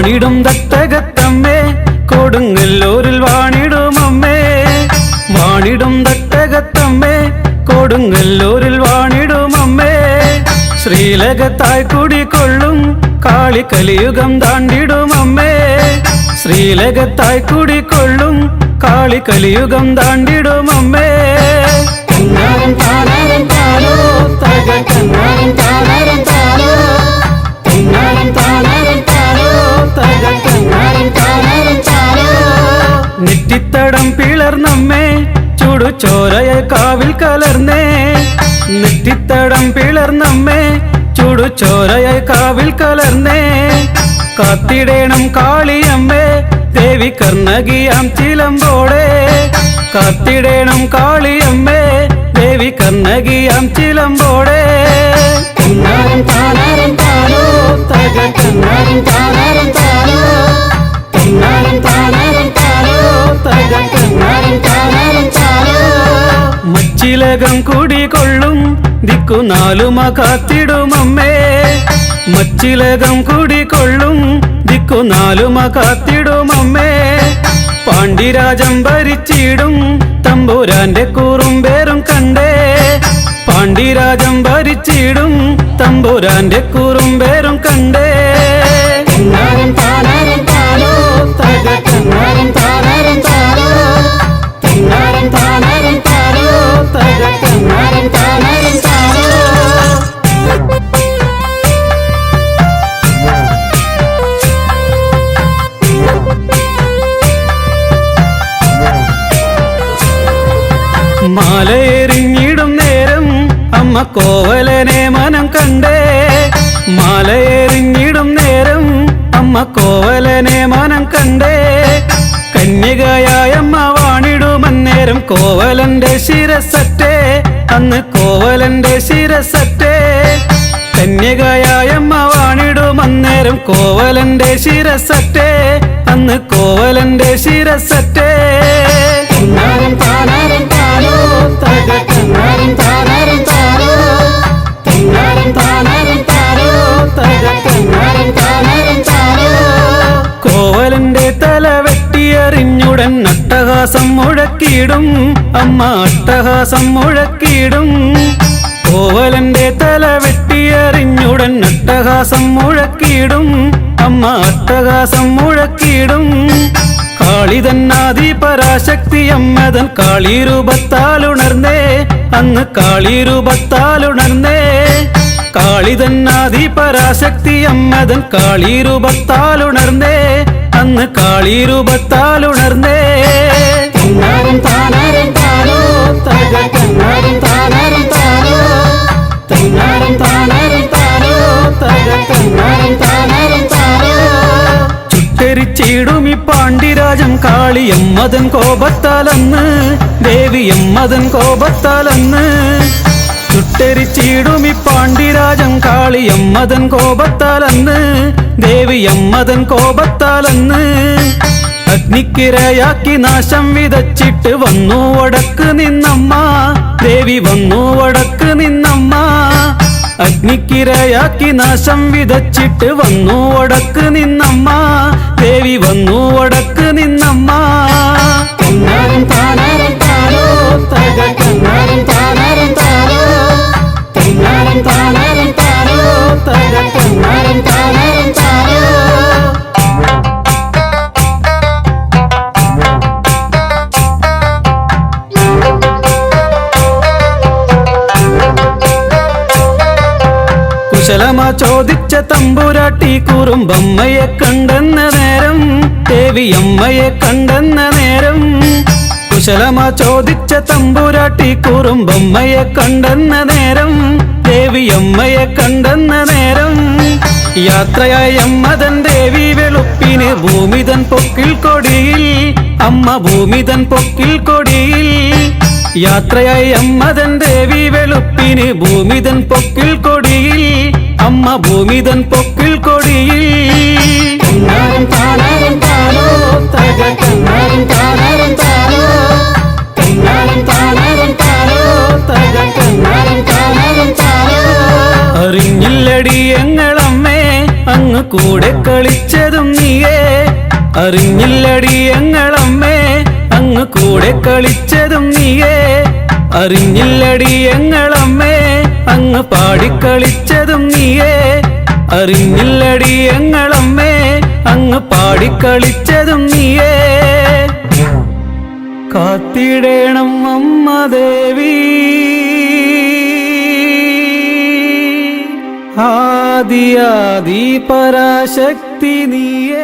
வாணிடும் தட்டகத்தம்மே கொடுங்கல்லூரில் வாணிடும் அம்மே. வாணிடும் தட்டகத்தம்மே கொடுங்கல்லூரில் வாணிடும் அம்மே. ஸ்ரீலகத்தாய் குடிக்கொள்ளும் காளி கலியுகம் தாண்டிடும் அம்மே. ஸ்ரீலகத்தாய் குடிக்கொள்ளும் காளி கலியுகம் தாண்டிடும் அம்மே. கண்ணாரன் தானரன் தானோ தக கண்ணாரன் தானரன் ചുടുചോരയ കാവിൽ കലർന്നേ നെറ്റിത്തടം പിളർന്നമ്മേ ചുടു ചുടുചോരയ കാവിൽ കലർന്നേ. കാത്തിടേണം കാളിയമ്മേ ദേവി കർണകിയാം ചിലമ്പോടെ. കാത്തിടേണം കാളിയമ്മേ ദേവി കർണകിയാം ചിലമ്പോടെ. കണ്ണാരൻ താനാരൻ താനോ തക കണ്ണാരൻ താനാരൻ താനോ മച്ചിലകം കുടികൊള്ളും. ദിക്കു നാലുമ കാത്തിടുമമ്മേ. മച്ചിലകം കുടികൊള്ളും. ദിക്കു നാലുമ കാത്തിടുമമ്മേ. പാണ്ഡിരാജം ഭരിച്ചിടും. തമ്പുരാന്റെ കൂറും പേരും കണ്ടേ. പാണ്ഡിരാജം ഭരിച്ചിടും. തമ്പുരാന്റെ കൂറും പേരും കണ്ടേ. മാലയെറിഞ്ഞിടും നേരം അമ്മ കോവലനെ മനം കണ്ടേ. മലയെറിഞ്ഞിടും നേരം അമ്മ കോവലനെ മനം കണ്ടേ. കന്യകയായ അമ്മ വാണിടുമന്നേരം കോവലന്റെ ശിരസറ്റേ. അന്ന് കോവലന്റെ ശിരസറ്റേ. കന്യകയായ അമ്മ വാണിടുമന്നേരം കോവലന്റെ ശിരസറ്റേ. അന്ന് കോവലന്റെ ശിരസറ്റേ. കണ്ണാരൻ കോവലന്റെ തല വെട്ടിയെറിഞ്ഞുടൻ അട്ടഹാസം മുഴക്കിയിടും. അമ്മ അട്ടഹാസം മുഴക്കിയിടും. കോവലന്റെ തല വെട്ടിയെറിഞ്ഞുടൻ അട്ടഹാസം മുഴക്കിയിടും. അമ്മ അട്ടഹാസം മുഴക്കിയിടും. കാളിതന്നാദി പരാശക്തി അമ്മതൻ കാളിരൂപത്താലുണർന്നേ അന്ന് കാളിരൂപത്താലുണർന്നേ കാളിതന്നാദി പരാശക്തി അമ്മതൻ കാളിരൂപത്താലുണർന്നേ അന്ന് കാളിരൂപത്താലുണർന്നേ താനോ ഈ പാണ്ഡിരാജം കാളിയമ്മതൻ കോപത്താലന്ന് ദേവിയമ്മതൻ കോപത്താലന്ന്. ചുട്ടരിച്ചിടും ഈ മതൻ കാളിയമ്മതൻ കോപത്താലന്ന് ദേവിയമ്മതൻ കോപത്താലന്ന്. അഗ്നിക്കിരയാക്കി നാശം വിതച്ചിട്ട് വന്നു ഒടക്ക് നിന്നമ്മ അഗ്നിക്കിരയാക്കി നാശം വിതച്ചിട്ട് വന്നു ഒടക്ക് നിന്നമ്മ. ദേവി വന്നു ഒടക്ക് നിന്നമ്മ കുശലമ ചോദിച്ച തമ്പുരാട്ടി കുറുമ്പമ്മയെ കണ്ടെന്ന നേരം ദേവിയമ്മയെ കണ്ടെന്ന നേരം. കുശലമ ചോദിച്ച തമ്പുരാട്ടി കുറുമ്പമ്മയെ കണ്ടെന്ന നേരം ദേവിയമ്മയെ കണ്ടെന്ന നേരം. യാത്രയായ അമ്മതൻ ദേവി വെളുപ്പിന് ഭൂമിതൻ പൊക്കിൽ കൊടിയിൽ അമ്മ ഭൂമിതൻ പൊക്കിൽ കൊടിയിൽ. യാത്രയായി അമ്മതൻ ദേവി വെളുപ്പിന് ഭൂമിതൻ പൊക്കിൽ കൊടിയിൽ അമ്മ ഭൂമിതൻ പൊക്കിൽ കൊടിയിൽ. അറിഞ്ഞില്ലടി എങ്ങളമ്മേ അങ്ങ് അങ്ങ് കൂടെ കളിച്ചതും നീയേ. അറിഞ്ഞില്ലടി ഞങ്ങളമ്മേ അങ്ങ് കൂടെ കളിച്ചതും നീയേ. അറിഞ്ഞില്ലടി ഞങ്ങളമ്മേ അങ്ങ് പാടിക്കളിച്ചതും നീയേ. അറിഞ്ഞില്ലടി ഞങ്ങളമ്മേ അങ്ങ് പാടിക്കളിച്ചതും നീയേ. കാത്തിടേണം അമ്മ ദേവി. ആദിയാദി പരാശക്തി നീയേ.